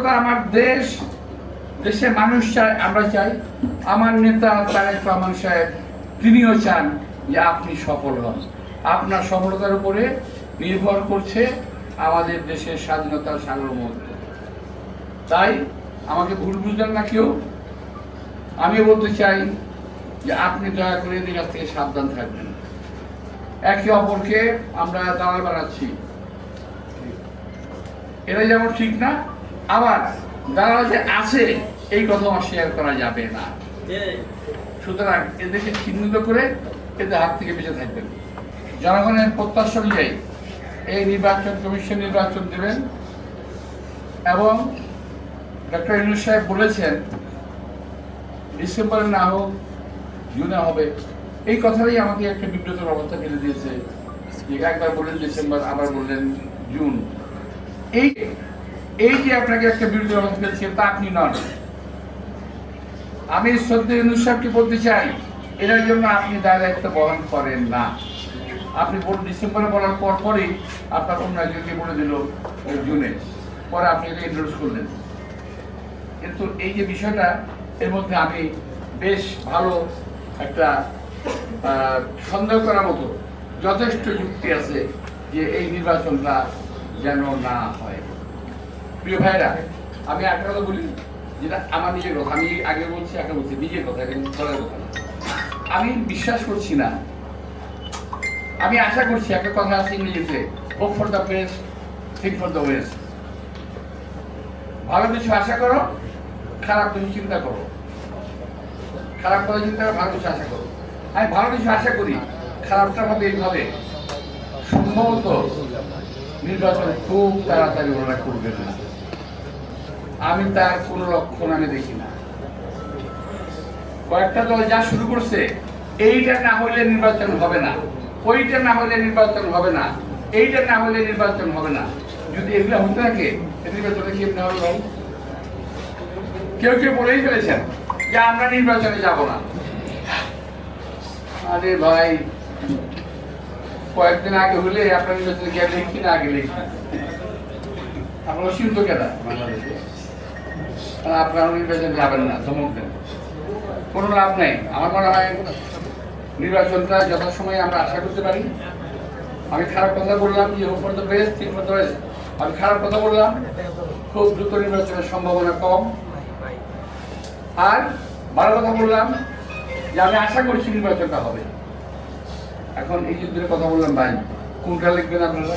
কথা আমার দেশ, দেশের মানুষ চায়, আমরা চাই। আমার নেতা তারেক রহমান সাহেব, তিনিও চান যে আপনি সফল হন। আপনার সফলতার উপরে নির্ভর করছে আমাদের দেশের স্বাধীনতার সার্বভৌমত্ব। তাই আমাকে ভুল বুঝলেন না কেউ? আমি বলতে চাই যে আপনি দয়া করে এদের কাছ থেকে সাবধান থাকবেন। একে অপরকে আমরা দাঁড়া বাড়াচ্ছি এটা যেমন ঠিক না আবার দাঁড়া যে আছে এই কথা অস্বীকার করা যাবে না। সুতরাং এদেরকে চিহ্নিত করে এদের হাত থেকে বেঁচে থাকবেন। জনগণের প্রত্যাশা অনুযায়ী এই নির্বাচন কমিশন নির্বাচন দেবেন এবং ডক্টর ইউনুস সাহেব বলেছেন ডিসেম্বরে না হোক জুনে হবে। এই কথাটাই আমাকে একটা বিব্রতর অবস্থা ফেলে দিয়েছে। যে একবার বললেন ডিসেম্বর আবার বললেন জুন। এই এই যে আপনাকে একটা বিরোধী অবস্থা ফেলছে তা আপনি নন। আমি শ্রদ্ধা সাহেবকে বলতে চাই এটার জন্য আপনি দায় দায়িত্ব বহন করেন না। আপনি বল ডিসেম্বরে বলার পর পরই আপনার অন্য একজনকে বলে দিল জুনে। পরে আপনি এটা ইন্ট্রোডিউস করলেন। কিন্তু এই যে বিষয়টা, এর মধ্যে আমি বেশ ভালো একটা সন্দেহ করার মতো যথেষ্ট যুক্তি আছে যে এই নির্বাচনটা যেন না হয়। প্রিয় ভাইরা, আমি একটা কথা বলি। যেটা আমার নিজের কথা, আমি আগে বলছি আগে বলছি, নিজের কথা, এটা কথা আমি বিশ্বাস করছি না। আমি আশা করছি, একটা কথা আছে ইংরেজিতে hope for the best think for the worst ভালো কিছু আশা করো, খারাপ কিছু চিন্তা করো। খারাপ কথা চিন্তা করো, ভালো কিছু আশা করো। আমি ভালো কিছু আশা করি, খারাপটা হবে এইভাবে। সম্ভবত নির্বাচন খুব তাড়াতাড়ি ওনারা করবেন না। আমি তার কোনো লক্ষণ আমি দেখি না। কয়েকটা দল যা শুরু করছে, এইটা না হলে নির্বাচন হবে না। ওইটা না হলে নির্বাচন হবে না। এইটা না হলে নির্বাচন হবে না। যদি এগুলো হতে থাকে কেউ কেউ বলেই ফেলেছেন যে আমরা নির্বাচনে যাব না। আরে ভাই, কয়েকদিন আগে হলে আপনার নির্বাচনে গেলে কি না আগে লিখি আপনারা সীমিত কেনা বাংলাদেশে আপনারা নির্বাচনে যাবেন না ধমক দেন কোনো লাভ নেই। আমার মনে হয় নির্বাচনটা যথাসময়ে আমরা আশা করতে পারি। আমি খারাপ কথা বললাম যে উপর তো বেশ তিন বেশ আমি খারাপ কথা বললাম, খুব দ্রুত নির্বাচনের সম্ভাবনা কম। আর ভালো কথা বললাম যে আমি আশা করছি নির্বাচনটা হবে। এখন এই যে দুটো কথা বললাম ভাই। কোনটা লিখবেন আপনারা?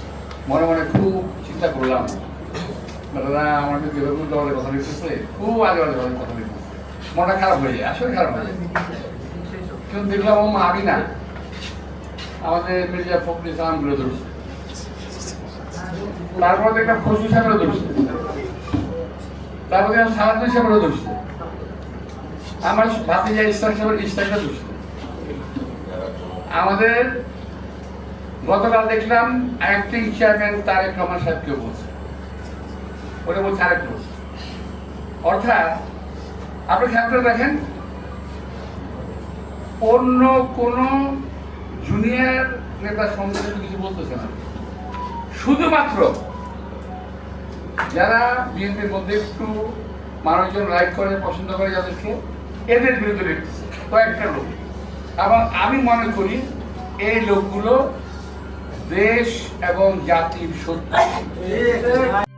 মনে মনে খুব চিন্তা করলাম। দাদা আমাকে যেভাবে পাল্টা কথা লিখতেছে খুব আগে আগে কথা লিখতেছে মনটা খারাপ হয়ে যায়, আসলে খারাপ হয়ে যায়। কিন্তু দেখলাম ও মা আমি না আমাদের মির্জা ফখরি ইসলামগুলো ধরছে তারপর দেখলাম খসরু সাহেবরা ধরছে তারপর দেখলাম সারাদিন সাহেবরা ধরছে আমার ভাতিজা ইসলাম সাহেবের ইসলামটা ধরছে আমাদের গতকাল দেখলাম অ্যাক্টিং চেয়ারম্যান তারেক রহমান সাহেবকেও বলছে। ওটা বলছে আরেক বলছে অর্থাৎ, আপনি খেয়াল করে দেখেন, অন্য কোন জুনিয়র নেতা সম্বন্ধে কিছু বলতেছে না। শুধুমাত্র যারা বিএনপির মধ্যে একটু মানুষজন লাইক করে, পছন্দ করে যাদেরকে এদের বিরুদ্ধে লিখতেছে কয়েকটা লোক। এবং আমি মনে করি, এই লোকগুলো দেশ এবং জাতির শত্রু।